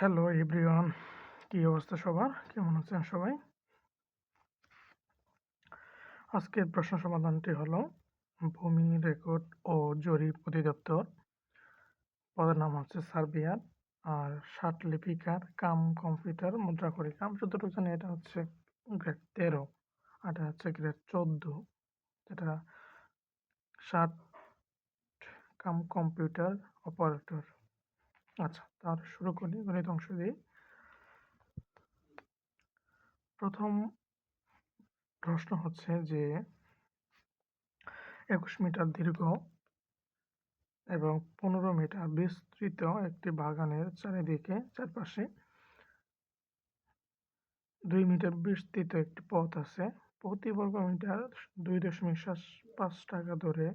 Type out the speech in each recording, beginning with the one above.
Hello everyone কি অবস্থা সবার? কেমন আছেন সবাই? আজকের প্রশ্ন সমাধানটি হলো, ভূমি রেকর্ড ও জরিপ অধিদপ্তর। পদের নাম হচ্ছে সার্বিয়ার, আর ষাট লিপিকার কাম কম্পিউটার মুদ্রা করি কাম। যতটুকু জানি এটা হচ্ছে গ্রেড তেরো, আর এটা হচ্ছে গ্রেড চোদ্দ। যেটা ষাট কাম কম্পিউটার অপারেটর। আচ্ছা তার শুরু করি গণিত অংশ দিয়ে। প্রথম প্রশ্ন হচ্ছে যে, একুশ মিটার দীর্ঘ এবং পনেরো মিটার বিস্তৃত একটি বাগানের চারিদিকে, চারপাশে দুই মিটার বিস্তৃত একটি পথ আছে। প্রতি বর্গ মিটার দুই দশমিক পাঁচ টাকা ধরে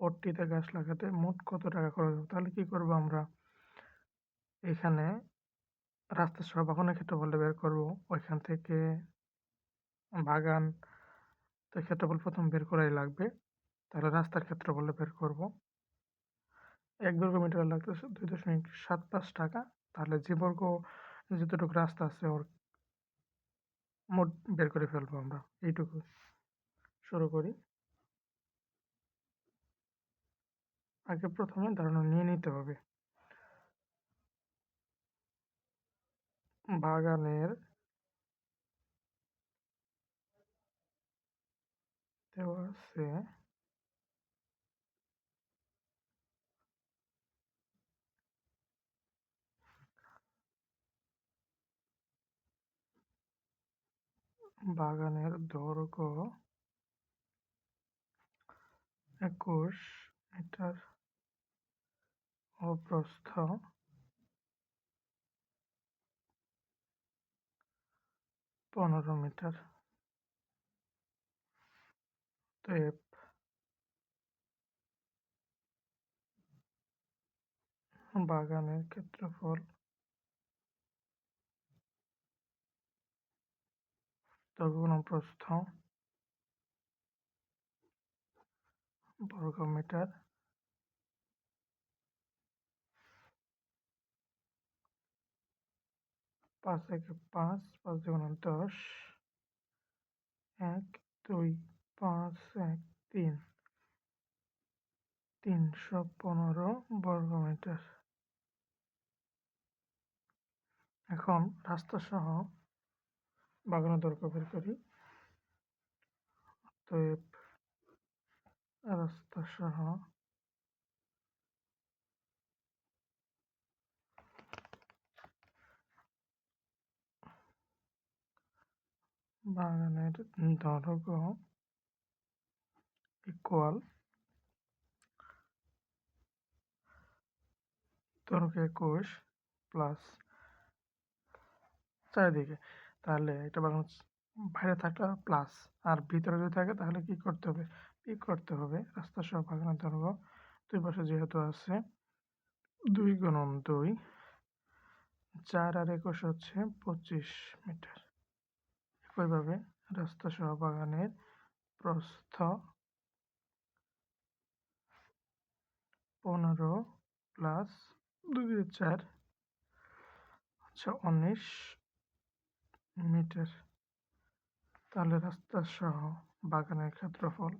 পটটিতে গাছ লাগাতে মোট কত টাকা খরচ হবে? তাহলে কি করব আমরা? এখানে রাস্তা সহ বাগানের ক্ষেত্রফলটা বের করব। ওইখান থেকে বাগান, তো ক্ষেত্রফল প্রথম বের করাই লাগবে। তাহলে রাস্তার ক্ষেত্রফলটা বের করব। এক বর্গ মিটার লাগতেছে দুই দশমিক সাত পাঁচ টাকা। তাহলে যে বর্গ, যতটুকু রাস্তা আছে ওর মোট বের করে ফেলব আমরা। এইটুকু শুরু করি। আগে প্রথমে ধারণা নিয়ে নিতে হবে। বাগানের দেওয়া আছে। বাগানের দৈর্ঘ্য একুশ মিটার। ও প্রস্থ পনেরো মিটার। টেপ বাগানের ক্ষেত্রফল। প্রস্থ বর্গ পাঁচ একে পাঁচ পাঁচ দুগুণ দশ, এক দুই পাঁচ, এক তিন, তিনশো পনেরো বর্গ মিটার এখন রাস্তা সহ বাগানের দৈর্ঘ্য বের করি। অতএব রাস্তা সহ বাগানের দৈর্ঘ্য ইকুয়াল দৈর্ঘ্য একুশ প্লাস চারিদিকে। তাহলে এটা বাগান বাইরে থাকলে প্লাস আর ভিতরে যদি থাকে তাহলে কি করতে হবে? পি করতে হবে? রাস্তা সহ বাগানের দৈর্ঘ্য দুই পাশে যেহেতু আছে, দুই গুণন দুই, চার আর একুশ হচ্ছে পঁচিশ মিটার। একইভাবে রাস্তা সহ বাগানের প্রস্থ পনেরো প্লাস দুই চার আচ্ছা উনিশ মিটার। তাহলে রাস্তা সহ বাগানের ক্ষেত্রফল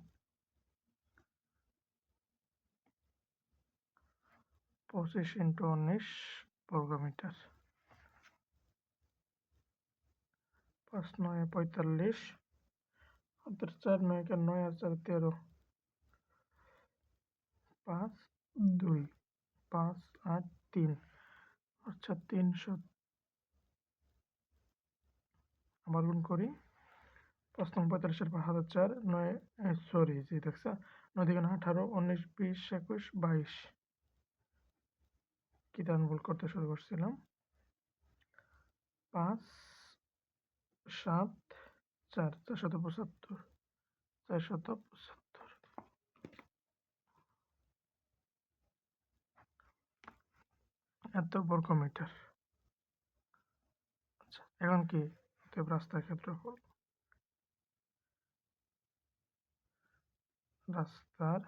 পঁচিশ ইন্টু উনিশ বর্গমিটার। পাঁচ, নয়, পঁয়তাল্লিশ। হাতের চার নয় কে নয়, আর চার তেরো। পাঁচ, দুই, পাঁচ, আট, তিন। আচ্ছা তিনশো। আবার গুণ করি। পাঁচ নং পঁয়তাল্লিশের পর হাজার চার, নয় সরি জি দেখছ, নয় দিকে আঠারো, উনিশ, বিশ, একুশ, বাইশ। কি দান ভুল করতে শুরু করছিলাম। পাঁচ সাত, চার চারশত পঁচাত্তর চারশত পঁচাত্তর। এত বর্গ মিটার আচ্ছা এখন কি? রাস্তার ক্ষেত্রফল রাস্তার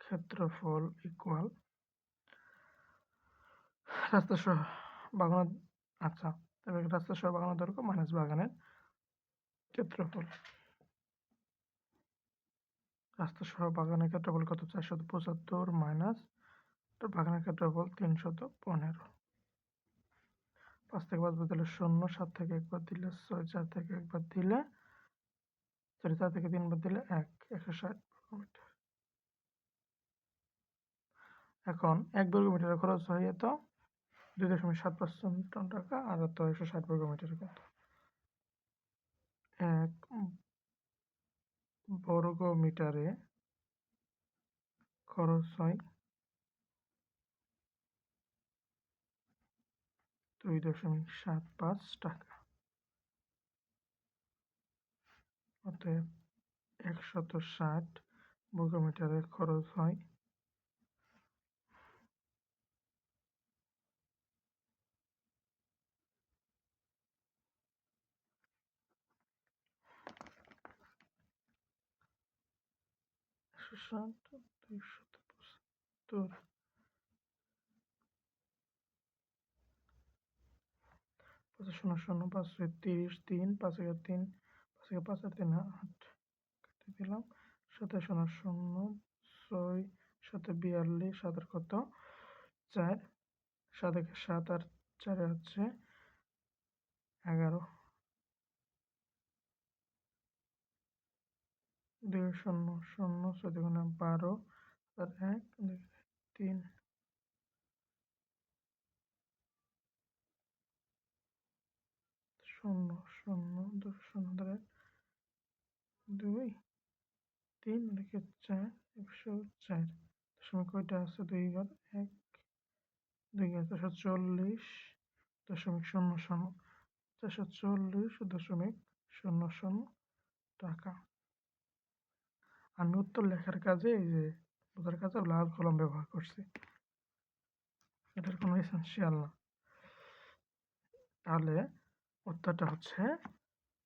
ক্ষেত্রফল ইকুয়াল রাস্তা সহ আচ্ছা তবে রাস্তা সহ বাগানের দৈর্ঘ্য মাইনাস বাগানের ক্ষেত্রফল। রাস্তা সহ বাগানের ক্ষেত্রফল কত? চারশত পঁচাত্তর মাইনাস বাগানের ক্ষেত্রফল তিনশত পনেরো। পাঁচ থেকে পাঁচ বাদ দিলে শূন্য, সাত থেকে একবার দিলে ছয়, চার থেকে একবার দিলে সরি, চার থেকে তিনবার দিলে এক, একশো ষাট বর্গমিটার। এখন এক বর্গ মিটারের খরচ হয় এত দুই দশমিক সাত পাঁচ টন টাকা আর তো একশো ষাট বর্গ মিটার কত এক বর্গ মিটারে খরচ হয় দুই দশমিক সাত পাঁচ টাকা। অতএব একশত ষাট বর্গমিটারের খরচ হয় একশো ষাট দুইশত পঁচাত্তর পাঁচ শূন্য শূন্য পাঁচ ছয় তিরিশ তিন পাঁচ এগারো তিন পাঁচ এগারো পাঁচ আর তিন আট কেটে দিলাম সাথে শূন্য শূন্য ছয় সাথে বিয়াল্লিশ সাতের কত চার সাত সাত আর চারে হচ্ছে এগারো দুই শূন্য শূন্য ছয় দুগুণে বারো আর এক তিন। শূন্য শূন্য, দুই, শূন্য ধরে দুই, তিন, লিখে চার, একশো চার। দশমিক কয়টা আছে? দুই ঘর এক, দুই ঘর চারশো চল্লিশ, দশমিক শূন্য শূন্য, চারশো চল্লিশ, দশমিক শূন্য শূন্য টাকা। আমি উত্তর লেখার কাজে এই যে বোঝার কাজে লাল কলম ব্যবহার করছি। এটার কোনো এসেন্সিয়াল না। তাহলে উত্তরটা হচ্ছে,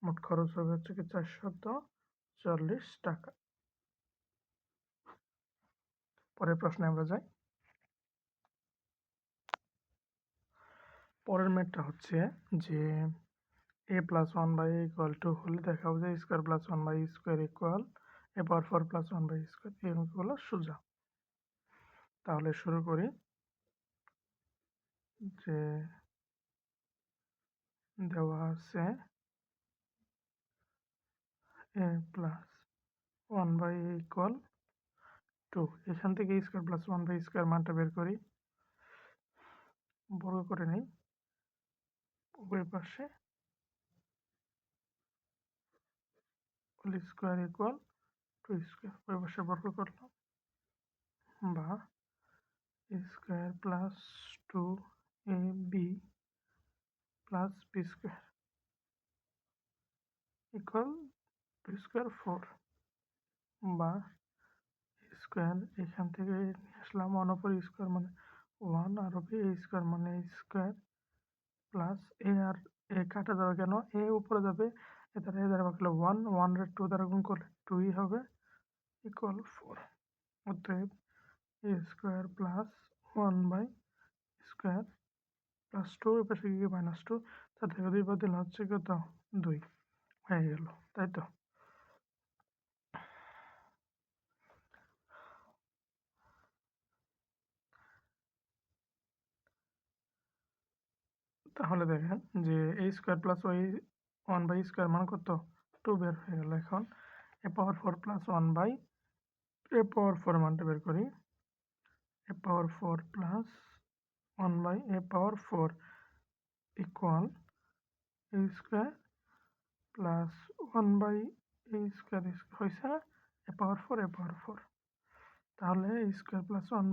মোট খরচ হবে হচ্ছে কি চারশত চল্লিশ টাকা। পরের প্রশ্নে আমরা যাই। পরের ম্যাটটা হচ্ছে যে a plus one by equal to হলে দেখা হবে যে square plus one by square equal a power four plus one by square এই অঙ্কগুলো সোজা। তাহলে শুরু করি যে দেওয়া আছে a plus one by equal to এখান থেকে square plus one by square মানটা বের করি। বর্গ করে নেই। উভয় পাশে। স্কোয়ার ইকুয়াল টু স্কোয়ার পাশে বর্গ করলাম। বা, square plus two a b plus b square equal to square four. বা, স্কোয়ার এখান থেকে আসলাম ওয়ান ওপর স্কোয়ার মানে ওয়ান আর হবে এ স্কোয়ার মানে স্কোয়ার প্লাস এ আর এ কাটা যাবে কেন? এ উপরে যাবে, এ দ্বারা এ দ্বারা বাকলে ওয়ান ওয়ান রে টু দ্বারা গুণ করলে টুই হবে। ইকুয়াল ফোর অতএব a square plus one by square plus two a গিয়ে মাইনাস টু তার থেকে দুই বাদ দিলে হচ্ছে কত? দুই। হয়ে গেল, তাই তো? তাহলে দেখেন যে এই square plus Y one by square মান কত? টু বের হয়ে গেল এখন। A power four plus one by a power four মানটা বের করি। A power four plus one by a power four equal a square plus one by a square হয়েছে না a power four a power four তাহলে a square plus one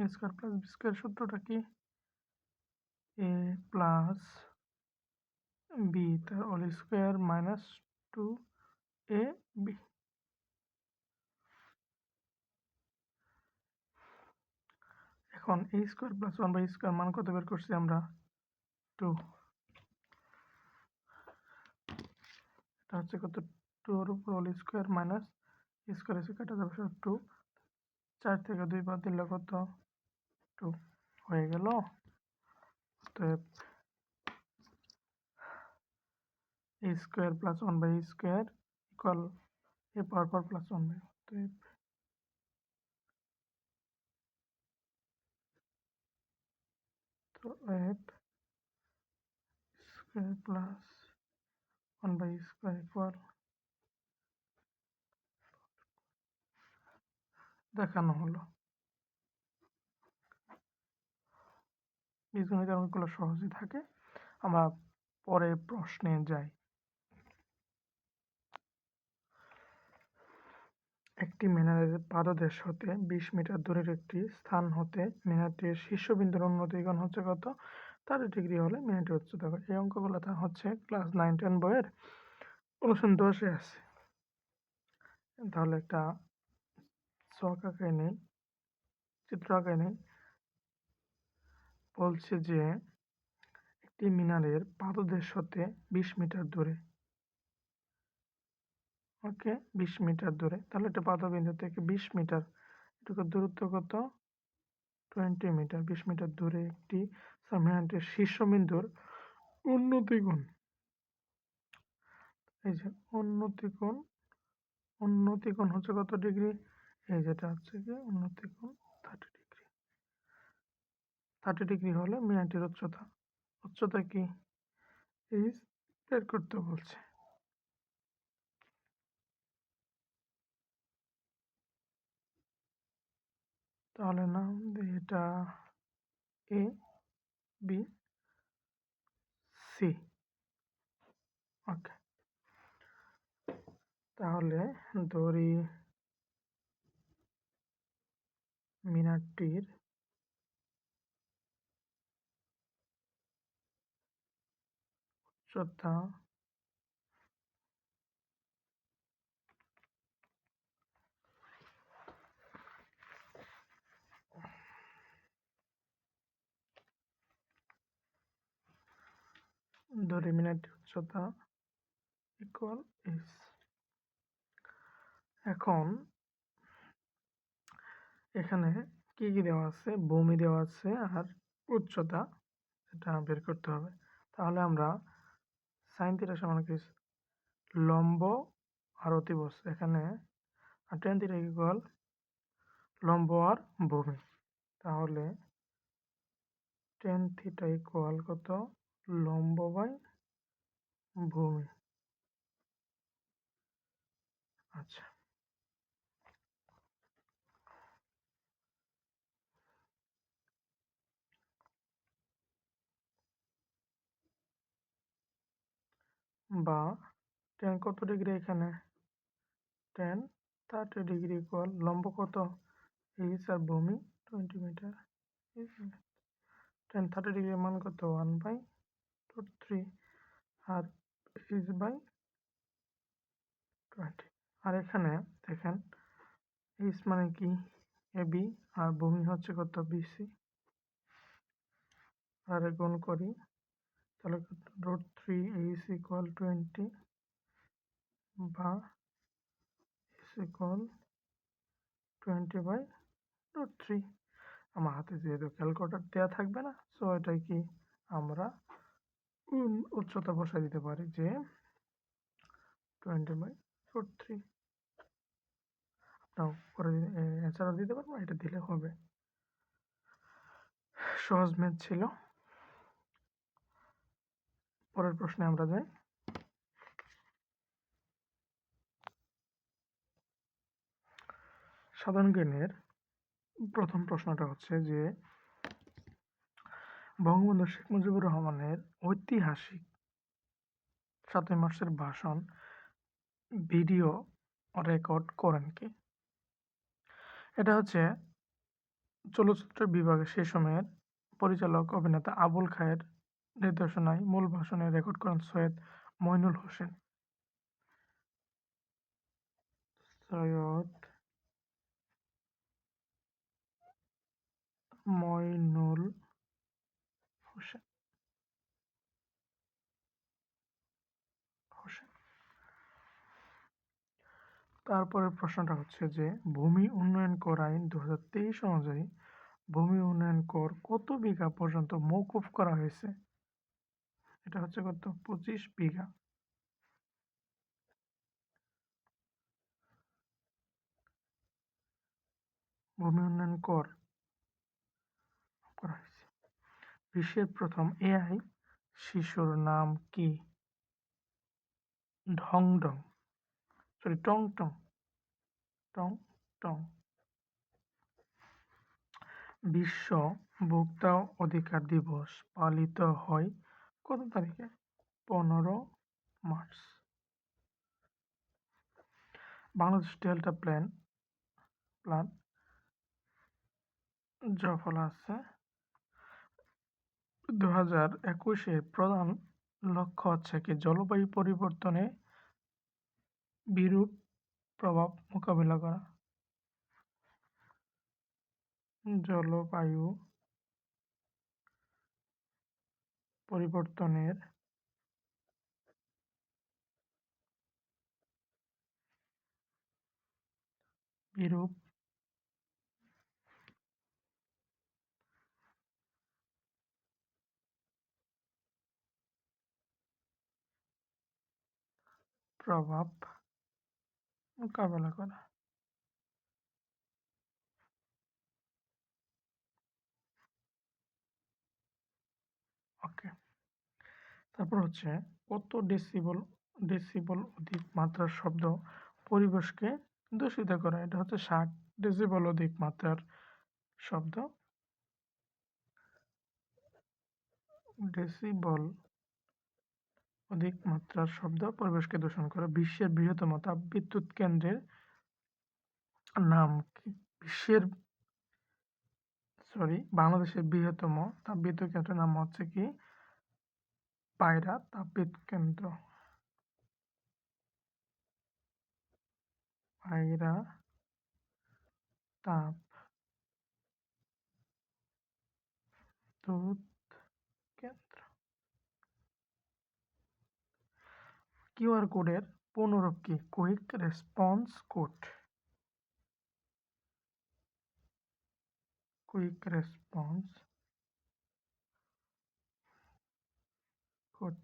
a square plus b square সূত্রটা কি? এ plus B তার whole square minus two a b এখন a square plus one by square মান কত বের করছি আমরা? টু এটা হচ্ছে কত? টুর উপর হোল স্কোয়ার মাইনাস স্কোয়ার এসে কাটা যাবে টু চার থেকে দুই বাদ দিলে কত? টু হয়ে গেল। অতএব a square plus one by square equal a power four plus one by অতএব অতএব square plus one by square equal দেখানো হলো। বীজগণিতের অঙ্কগুলো সহজই থাকে। আমরা পরে প্রশ্নে যাই। একটি মিনারের পাদদেশ হতে বিশ মিটার দূরের একটি স্থান হতে মিনারটির শীর্ষবিন্দুর উন্নতিকোণ হচ্ছে কত? থার্টি ডিগ্রি হলে মিনারটির উচ্চতা কত? এই অঙ্কগুলো তা হচ্ছে ক্লাস নাইন, টেন বইয়ের অনুশীলন দশে আছে। তাহলে একটা চক আঁকে নেই, চিত্র আঁকে নেই। বলছে যে একটি মিনারের পাদদেশ হতে বিশ মিটার দূরে। ওকে, বিশ মিটার দূরে। তাহলে এটা পাদবিন্দু থেকে বিশ মিটার। এটুকু দূরত্ব কত? Twenty metre. বিশ মিটার দূরে একটি মিনারটির শীর্ষবিন্দুর উন্নতি গুণ এই যে উন্নতি কোণ উন্নতি কোণ হচ্ছে কত ডিগ্রি? এই যেটা হচ্ছে কি উন্নতি কোণ থার্টি ডিগ্রি। থার্টি ডিগ্রি হলে মিনারটির উচ্চতা। উচ্চতা কি? এই বের করতে বলছে। তাহলে দিই এটা এ বি সি ওকে তাহলে দড়ি মিনারটির উচ্চতা দড়ি মিনারটির উচ্চতা ইকুয়াল এস এখন এখানে কি কি দেওয়া আছে? ভূমি দেওয়া আছে আর উচ্চতা এটা বের করতে হবে। তাহলে আমরা সাইন থিটা সমান কি? লম্ব আর অতিবস। এখানে আর টেন থিটা ইকুয়াল লম্ব আর ভূমি। তাহলে টেন থিটা ইকুয়াল কত? লম্ব বাই ভূমি। আচ্ছা। বা টেন কত ডিগ্রি এখানে? টেন থার্টি ডিগ্রি ইকুয়াল লম্ব কত? এইচ আর ভূমি twenty meter ten thirty degree মান কত? ওয়ান বাই টু থ্রি আর এইচ বাই টোয়েন্টি আর এখানে দেখেন এইচ মানে কি? বি আর ভূমি হচ্ছে কত? বিসি আর গুণ করি, তাহলে root three H equal twenty বা ইস equal twenty by root three আমার হাতে যেহেতু ক্যালকুলেটার দেওয়া থাকবে না সো এটাই কি? আমরা উচ্চতা বসাই দিতে পারি যে টোয়েন্টি বাই রুট থ্রি আপনার করে অ্যান্সারও দিতে পারব এটা দিলে হবে। সহজ ম্যাথ ছিল। পরের প্রশ্নে আমরা যাই। সাধারণ জ্ঞানের প্রথম প্রশ্নটা হচ্ছে যে বঙ্গবন্ধু শেখ মুজিবুর রহমানের ঐতিহাসিক সাতই মার্চের ভাষণ ভিডিও রেকর্ড করেন কে? এটা হচ্ছে চলচ্চিত্র বিভাগে সেই সময়ের পরিচালক অভিনেতা আবুল খায়ের নির্দেশনায় মূল ভাষণে রেকর্ড করেন সৈয়দ মইনুল হোসেন। সৈয়দ মইনুল হোসেন হোসেন তারপরের প্রশ্নটা হচ্ছে যে, ভূমি উন্নয়ন কর আইন দু হাজার তেইশ অনুযায়ী ভূমি উন্নয়ন কর কত বিঘা পর্যন্ত মৌকুফ করা হয়েছে? এটা হচ্ছে কত? পঁচিশ বিঘা। ভূমি উন্নয়ন কর করা হয়েছে। বিশ্বের প্রথম এআই শিশুর নাম কি? ঢং ঢং। সরি টং টং টং টং বিশ্ব ভোক্তা অধিকার দিবস পালিত হয় কত তারিখে? পনেরো March. Bangladesh delta plan plan জফল আছে দু হাজার একুশের প্রধান লক্ষ্য হচ্ছে কি জলবায়ু পরিবর্তনে বিরূপ প্রভাব মোকাবিলা করা। জলবায়ু পরিবর্তনের বিরূপ প্রভাব মোকাবেলা করা। ওকে। তারপর হচ্ছে কত ডেসিবল ডেসিবল অধিক মাত্রার শব্দ পরিবেশকে দূষিত করে? এটা হচ্ছে ষাট ডেসিবল অধিক মাত্রার শব্দ। ডেসিবল অধিক মাত্রার শব্দ পরিবেশকে দূষণ করে। বিশ্বের বৃহত্তম তাপবিদ্যুৎ কেন্দ্রের নাম কি? বিশ্বের সরি বাংলাদেশের বৃহত্তম তাপবিদ্যুৎ কেন্দ্রের নাম হচ্ছে কি? পায়রা তাপবিদ্যুৎ কেন্দ্র। পায়রা তাপ দুধ কেন্দ্র কিউআর কোডের পুনরূপ কি quick response code. Quick response code.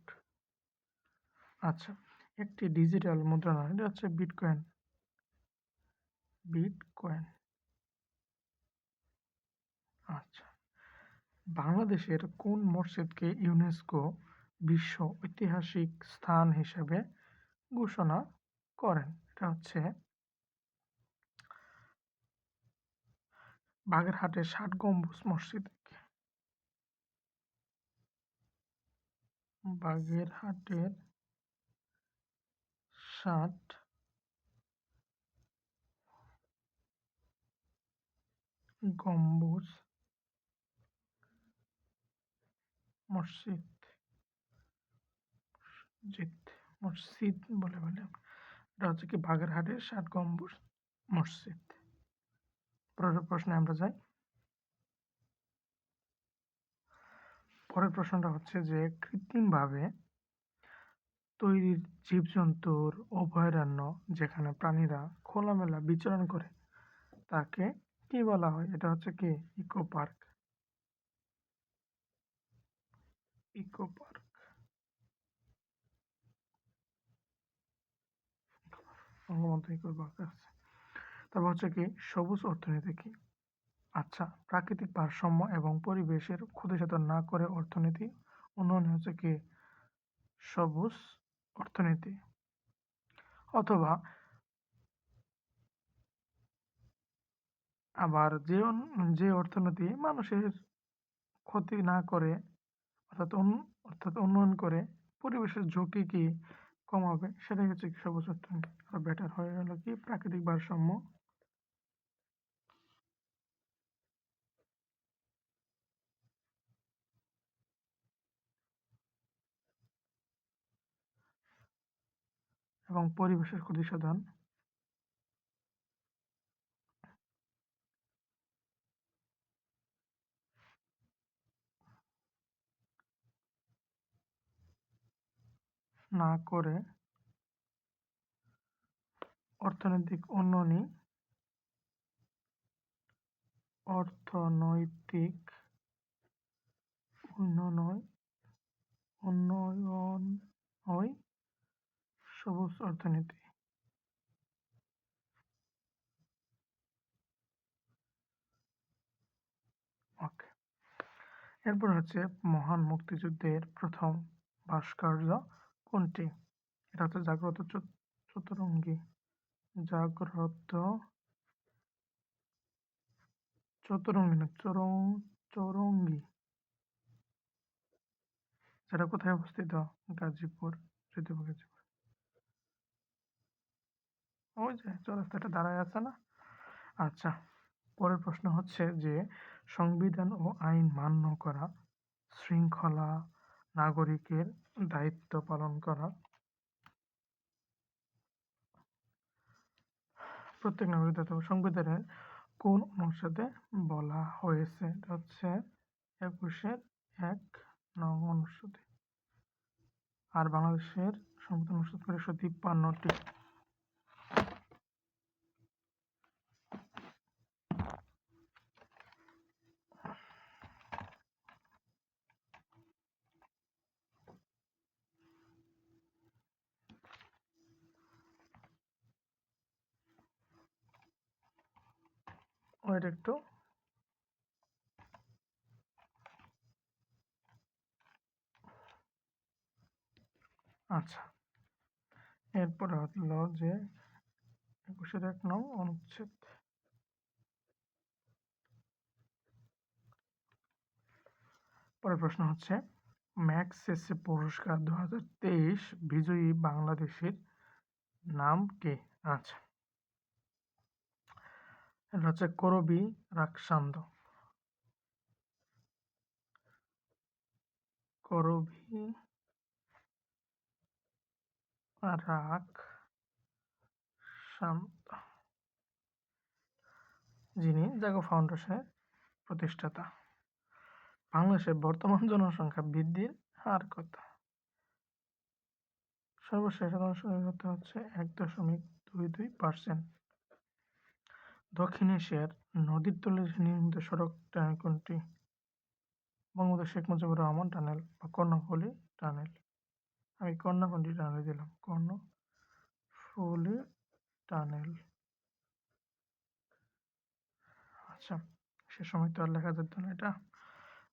আচ্ছা একটি ডিজিটাল মুদ্রা নয় এটা হচ্ছে বিটকয়েন। বিটকয়েন। আচ্ছা বাংলাদেশের কোন মসজিদকে ইউনেস্কো বিশ্ব ঐতিহাসিক স্থান হিসেবে ঘোষণা করেন। এটা হচ্ছে বাগেরহাটের ষাট গম্বুজ মসজিদ। বাগেরহাটের ষাট গম্বুজ মসজিদ। মসজিদ মসজিদ বলে বলে এটা হচ্ছে কি বাগেরহাটের ষাট গম্বুজ মসজিদ। পরের প্রশ্নে আমরা যাই। পরের প্রশ্নটা হচ্ছে যে, কৃত্রিমভাবে তৈরি জীবজন্তুর অভয়ারণ্য যেখানে প্রাণীরা খোলামেলা বিচরণ করে, তাকে কি বলা হয়? এটা হচ্ছে কি? Eco park. Eco park. Bangabandhu park আছে তারপর হচ্ছে কি, সবুজ অর্থনীতি কি? আচ্ছা প্রাকৃতিক ভারসাম্য এবং পরিবেশের ক্ষতিসাধন না করে অর্থনীতি, উন্নয়ন হচ্ছে কি? সবুজ অর্থনীতি। অথবা আবার যে যে অর্থনীতি মানুষের ক্ষতি না করে, অর্থাৎ অর্থাৎ উন্নয়ন করে, পরিবেশের ঝুঁকি কি? কমাবে হবে হচ্ছে কি সবুজ অর্থনীতি আর বেটার হয়ে গেল কি প্রাকৃতিক ভারসাম্য। এবং পরিবেশের ক্ষতি সাধন না করে অর্থনৈতিক উন্নয়নই অর্থনৈতিক উন্নয়ন উন্নয়ন হয় সবুজ অর্থনীতি। এরপর হচ্ছে মহান মুক্তিযুদ্ধের প্রথম ভাস্কর্য। কোনটি? এটা হচ্ছে জাগ্রত চতুরঙ্গী। জাগ্রত চতুরঙ্গী না, চরং, চৌরঙ্গি। সেটা কোথায় অবস্থিত? গাজীপুর যদিও গাজীপুর। ওই যে চৌরাস্তাটা দাঁড়ায় আছে না? আচ্ছা পরের প্রশ্ন হচ্ছে যে সংবিধান ও আইন মান্য করা শৃঙ্খলা নাগরিকের দায়িত্ব পালন করা। প্রত্যেক নাগরিক দায়িত্ব সংবিধানের কোন অনুচ্ছেদে বলা হয়েছে? এটা হচ্ছে একুশের এক নং অনুচ্ছেদে। আর বাংলাদেশের সংবিধান অনুচ্ছেদ করে তিপ্পান্নটি। ওয়েট একটু। আচ্ছা। এরপরে হলো যে একুশের এক নং অনুচ্ছেদ। পরের প্রশ্ন হচ্ছে, ম্যাক্স এসে পুরস্কার দু হাজার তেইশ বিজয়ী বাংলাদেশের নাম কে? আচ্ছা। এটা হচ্ছে করবি রাকসান্দ। করবি রাগ শান্ত যিনি জাগো ফাউন্ডেশনের প্রতিষ্ঠাতা। বাংলাদেশের বর্তমান জনসংখ্যা বৃদ্ধির হার কত? সর্বশেষ জনসংখ্যা হচ্ছে? এক দশমিক দুই দুই পার্সেন্ট। দক্ষিণ এশিয়ার নদীর তলে নির্মিত সড়ক টানেল কোনটি বঙ্গবন্ধু শেখ মুজিবুর রহমান টানেল বা কর্ণফুলী টানেল। আমি কর্ণফুলী টানেল দিলাম, কর্ণফুলী টানেল। আচ্ছা সে সময় তো আর লেখা যেত না এটা।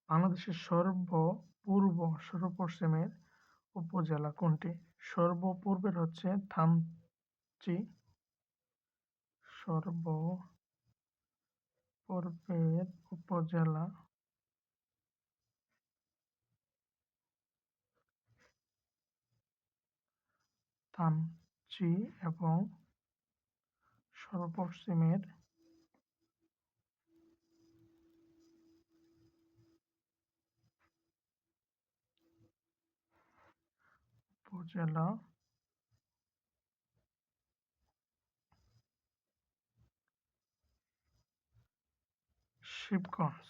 বাংলাদেশের সর্বপূর্ব, সর্বপশ্চিমের উপজেলা কোনটি? সর্বপূর্বের হচ্ছে থানচি সর্বপূর্বের উপজেলা থানচি এবং সর্বপশ্চিমের উপজেলা শিবগঞ্জ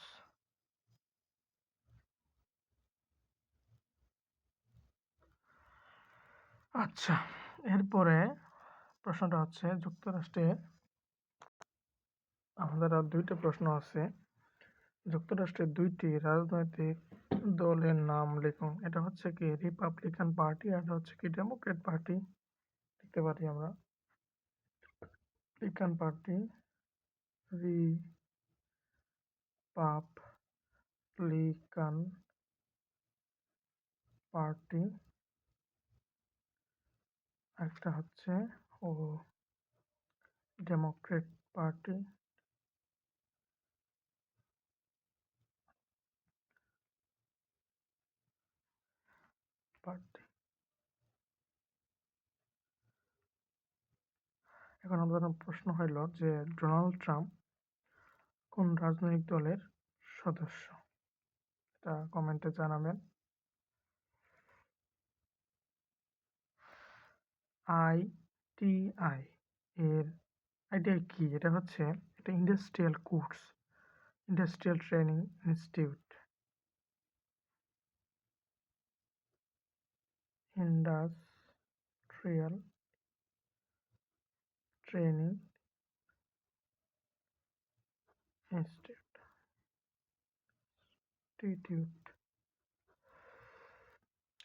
আচ্ছা এরপরে প্রশ্নটা হচ্ছে যুক্তরাষ্ট্রে আমাদের আর দুইটা প্রশ্ন আছে। যুক্তরাষ্ট্রের দুইটি রাজনৈতিক দলের নাম লিখুন। এটা হচ্ছে কি রিপাবলিকান পার্টি আর হচ্ছে কি ডেমোক্রেট পার্টি লিখতে পারি আমরা। Republican party Republican party. একটা হচ্ছে ও ডেমোক্রেট পার্টি। পার্টি। এখন আমাদের প্রশ্ন হইল যে ডোনাল্ড ট্রাম্প কোন রাজনৈতিক দলের সদস্য? এটা কমেন্টে জানাবেন। আইটিআই এর আইটিআই কি? এটা হচ্ছে এটা industrial course industrial training institute industrial training institute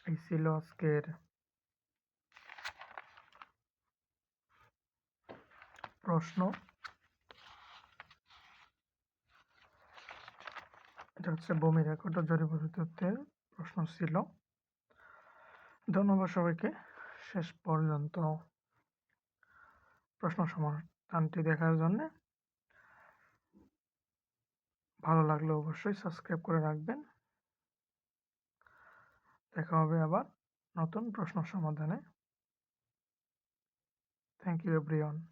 এই ছিল আজকের প্রশ্ন এটা হচ্ছে ভূমি রেকর্ড ও জরিপ তথ্যের প্রশ্ন ছিল। ধন্যবাদ সবাইকে। শেষ পর্যন্ত প্রশ্ন সমাধানটি দেখার জন্যে ভালো লাগলে অবশ্যই সাবস্ক্রাইব করে রাখবেন। দেখা হবে আবার নতুন প্রশ্ন সমাধানে। Thank you everyone